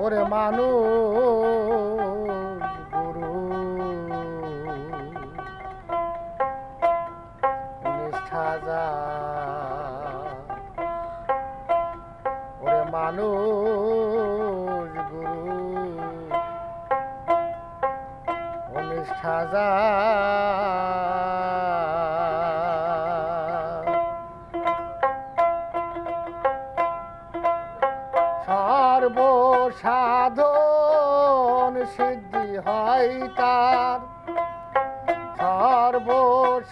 ওরে মানুষ গুরু। নিষ্ঠা যা। ওরে মানুষ গুরু। নিষ্ঠা যা। সর্বসাধন সিদ্ধি হয় তার। সর্ব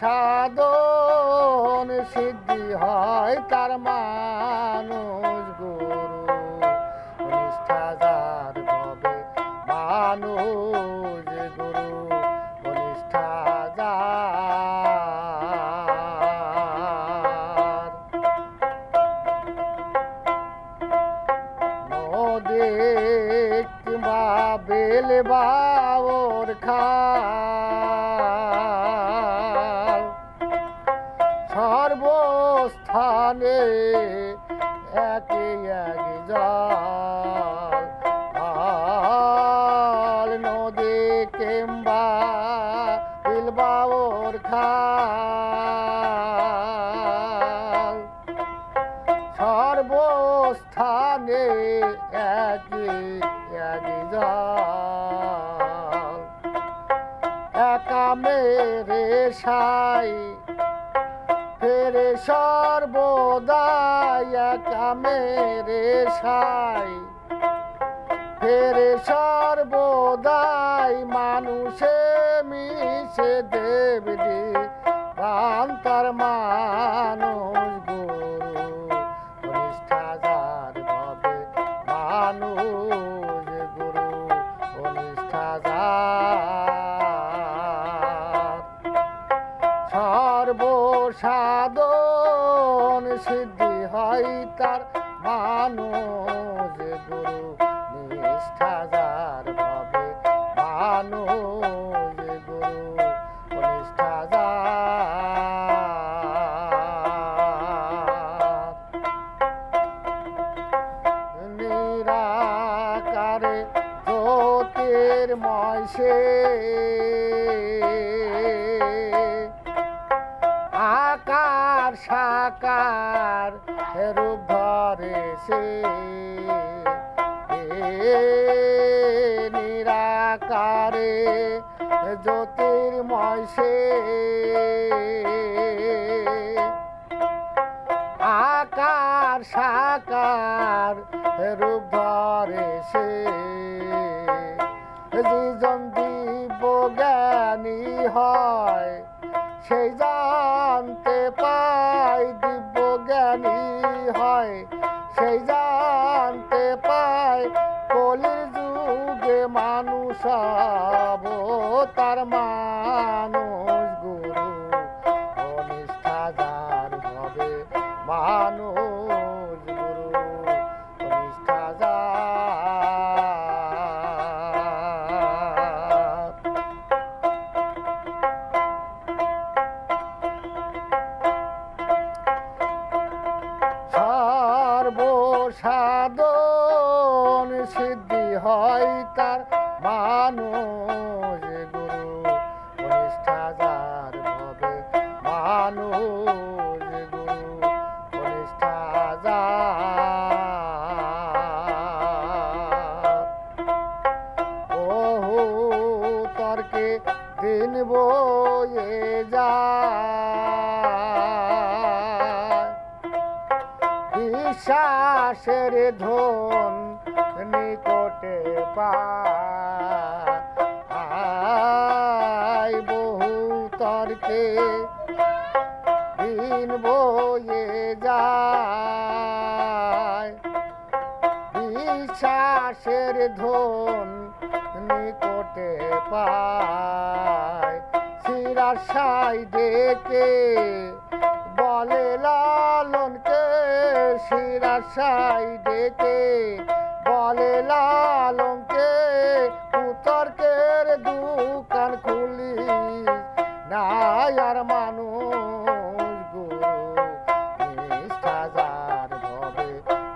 সাধন সিদ্ধি হয় তার মানুষ গুরু। নিষ্ঠা যার ভবে মানুষ নদীক বা বেল বাবর খাল। সর্বস্থানে একে এক জল। আল নদী কিংবা বিল বাবর খাল। একই একই জল একা মেরে সাই, ফেরে সর্বদাই একা মেরে সাই। ফেরে সর্বদাই মানুষে মিশে দেবদি প্রান্তার সিদ্ধি হয় তার মানুষ গুরু নিষ্ঠা যার ভাবে মানুষ গুরু নিষ্ঠা নিরাকারে জ্যোতির্ময় সে আকার সাকার রূপ ধরে সে। নিরাকারে জ্যোতির্ময় সে। আকার সাকার রূপ ধরে হয় সেই জানতে সিদ্ধি হয় তার মানুষ গুরু। নিষ্ঠা যার ভবে মানুষ গুরু। নিষ্ঠা যার বহু তর্কে দিন বয়ে যা বিশ্বাসের ধন নিকটে পায় বহু তর্কে দিন বয়ে যায়। বিশ্বাসের ধন নিকটে পায় শিরাশাই ডেকে বলে লালনকে শিরাশাই ডেকে বলে লালমকে কুতর্কের দুকান খুলি না আর মানুষ গুরু নিষ্ঠাজার হবে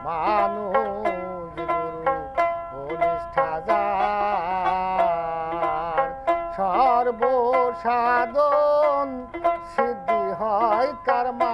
মানুষ গুরু নিষ্ঠাজার সর্বসাধন সিদ্ধি হয় কারমা